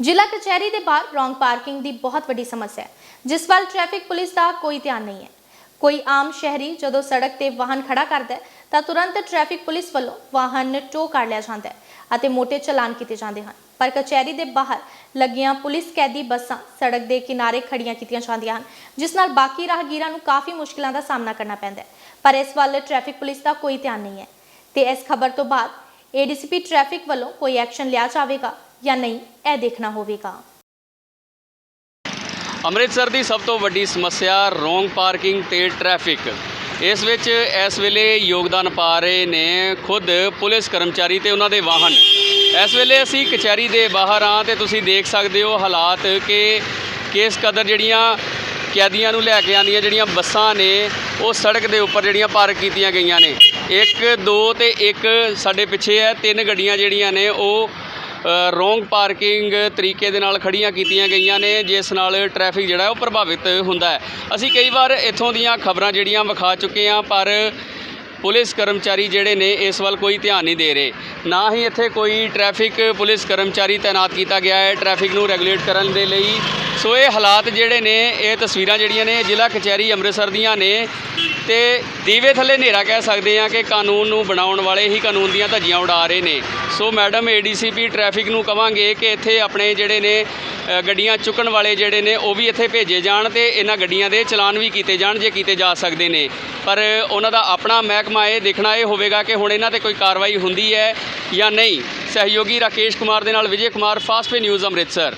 ਜ਼ਿਲ੍ਹਾ ਕਚਹਿਰੀ ਦੇ ਬਾਹਰ ਰੋਂਗ ਪਾਰਕਿੰਗ ਦੀ ਬਹੁਤ ਵੱਡੀ ਸਮੱਸਿਆ ਹੈ, ਜਿਸ ਵੱਲ ਟ੍ਰੈਫਿਕ ਪੁਲਿਸ ਦਾ ਕੋਈ ਧਿਆਨ ਨਹੀਂ ਹੈ। ਕੋਈ ਆਮ ਸ਼ਹਿਰੀ ਜਦੋਂ ਸੜਕ ਤੇ ਵਾਹਨ ਖੜਾ ਕਰਦਾ ਹੈ, ਤਾਂ ਤੁਰੰਤ ਟ੍ਰੈਫਿਕ ਪੁਲਿਸ ਵੱਲੋਂ ਵਾਹਨ ਟੋ ਕਰ ਲਿਆ ਜਾਂਦਾ ਹੈ ਅਤੇ ਮੋਟੇ ਚਲਾਨ ਕੀਤੇ ਜਾਂਦੇ ਹਨ। ਪਰ ਕਚਹਿਰੀ ਦੇ ਬਾਹਰ ਲੱਗੀਆਂ ਪੁਲਿਸ ਕੈਦੀ ਬੱਸਾਂ ਸੜਕ ਦੇ ਕਿਨਾਰੇ ਖੜੀਆਂ ਕੀਤੀਆਂ ਜਾਂਦੀਆਂ ਹਨ, ਜਿਸ ਨਾਲ ਬਾਕੀ ਰਾਹਗੀਰਾਂ ਨੂੰ ਕਾਫੀ ਮੁਸ਼ਕਲਾਂ ਦਾ ਸਾਹਮਣਾ ਕਰਨਾ ਪੈਂਦਾ ਹੈ। ਪਰ ਇਸ ਵੱਲ ਟ੍ਰੈਫਿਕ ਪੁਲਿਸ ਦਾ ਕੋਈ ਧਿਆਨ ਨਹੀਂ ਹੈ। ਤੇ ਇਸ ਖਬਰ ਤੋਂ ਬਾਅਦ ਏਡੀਸੀਪੀ ਟ੍ਰੈਫਿਕ ਵੱਲੋਂ ਕੋਈ ਐਕਸ਼ਨ ਲਿਆ ਜਾਵੇਗਾ ਜਾਂ ਨਹੀਂ, ਇਹ ਦੇਖਣਾ ਹੋਵੇਗਾ। ਅੰਮ੍ਰਿਤਸਰ ਦੀ ਸਭ ਤੋਂ ਵੱਡੀ ਸਮੱਸਿਆ ਰੋਂਗ ਪਾਰਕਿੰਗ ਤੇ ਟ੍ਰੈਫਿਕ। ਇਸ ਵਿੱਚ ਇਸ ਵੇਲੇ ਯੋਗਦਾਨ ਪਾ ਰਹੇ ਨੇ ਖੁਦ ਪੁਲਿਸ ਕਰਮਚਾਰੀ ਤੇ ਉਹਨਾਂ ਦੇ ਵਾਹਨ। ਇਸ ਵੇਲੇ ਅਸੀਂ ਕਚਹਿਰੀ ਦੇ ਬਾਹਰ ਆ ਤੇ ਤੁਸੀਂ ਦੇਖ ਸਕਦੇ ਹੋ ਹਾਲਾਤ ਕਿ ਕਿਸ ਕਦਰ ਜਿਹੜੀਆਂ ਕੈਦੀਆਂ ਨੂੰ ਲੈ ਕੇ ਆਉਂਦੀਆਂ ਜਿਹੜੀਆਂ ਬੱਸਾਂ ਨੇ, ਉਹ ਸੜਕ ਦੇ ਉੱਪਰ ਜਿਹੜੀਆਂ ਪਾਰਕ ਕੀਤੀਆਂ ਗਈਆਂ ਨੇ। ਇੱਕ, ਦੋ ਤੇ ਇੱਕ ਸਾਡੇ ਪਿੱਛੇ ਹੈ, ਤਿੰਨ ਗੱਡੀਆਂ ਜਿਹੜੀਆਂ ਨੇ, ਉਹ ਰੋਂਗ ਪਾਰਕਿੰਗ ਤਰੀਕੇ ਦੇ ਨਾਲ ਖੜੀਆਂ ਕੀਤੀਆਂ ਗਈਆਂ ਨੇ, ਜਿਸ ਨਾਲ ਟ੍ਰੈਫਿਕ ਜਿਹੜਾ ਉਹ ਪ੍ਰਭਾਵਿਤ ਹੁੰਦਾ ਹੈ। ਅਸੀਂ ਕਈ ਵਾਰ ਇੱਥੋਂ ਦੀਆਂ ਖਬਰਾਂ ਜਿਹੜੀਆਂ ਵਿਖਾ ਚੁੱਕੇ ਹਾਂ, ਪਰ ਪੁਲਿਸ ਕਰਮਚਾਰੀ ਜਿਹੜੇ ਨੇ, ਇਸ ਵੱਲ ਕੋਈ ਧਿਆਨ ਨਹੀਂ ਦੇ ਰਹੇ। ਨਾ ਹੀ ਇੱਥੇ ਕੋਈ ਟ੍ਰੈਫਿਕ ਪੁਲਿਸ ਕਰਮਚਾਰੀ ਤਾਇਨਾਤ ਕੀਤਾ ਗਿਆ ਹੈ, ਟ੍ਰੈਫਿਕ ਨੂੰ ਰੈਗੂਲੇਟ ਕਰਨ ਦੇ ਲਈ। ਸੋ ਇਹ ਹਾਲਾਤ ਜਿਹੜੇ ਨੇ, ਇਹ ਤਸਵੀਰਾਂ ਜਿਹੜੀਆਂ ਨੇ, ਜ਼ਿਲ੍ਹਾ ਕਚਹਿਰੀ ਅੰਮ੍ਰਿਤਸਰ ਦੀਆਂ ਨੇ। ਤੇ ਦੀਵੇ ਥੱਲੇ ਹਨੇਰਾ ਕਹਿ ਸਕਦੇ ਆ ਕਿ ਕਾਨੂੰਨ ਨੂੰ ਬਣਾਉਣ ਵਾਲੇ ਹੀ ਕਾਨੂੰਨ ਦੀਆਂ ਧੱਜੀਆਂ ਉਡਾ ਰਹੇ ਨੇ। ਸੋ ਮੈਡਮ ਏਡੀਸੀਪੀ ਟ੍ਰੈਫਿਕ ਨੂੰ ਕਵਾਂਗੇ ਕਿ ਇੱਥੇ ਆਪਣੇ ਜਿਹੜੇ ਨੇ ਗੱਡੀਆਂ ਚੁੱਕਣ ਵਾਲੇ ਜਿਹੜੇ ਨੇ, ਉਹ ਵੀ ਇੱਥੇ ਭੇਜੇ ਜਾਣ ਤੇ ਇਹਨਾਂ ਗੱਡੀਆਂ ਦੇ ਚਲਾਨ ਵੀ ਕੀਤੇ ਜਾਣ, ਜੇ ਕੀਤੇ ਜਾ ਸਕਦੇ ਨੇ। ਪਰ ਉਹਨਾਂ ਦਾ ਆਪਣਾ ਮਹਿਕਮਾ ਇਹ ਦੇਖਣਾ ਇਹ ਹੋਵੇਗਾ ਕਿ ਹੁਣ ਇਹਨਾਂ ਤੇ ਕੋਈ ਕਾਰਵਾਈ ਹੁੰਦੀ ਹੈ ਜਾਂ ਨਹੀਂ। ਸਹਿਯੋਗੀ ਰਾਕੇਸ਼ ਕੁਮਾਰ ਦੇ ਨਾਲ Vijay Kumar Fast Pay News Amritsar.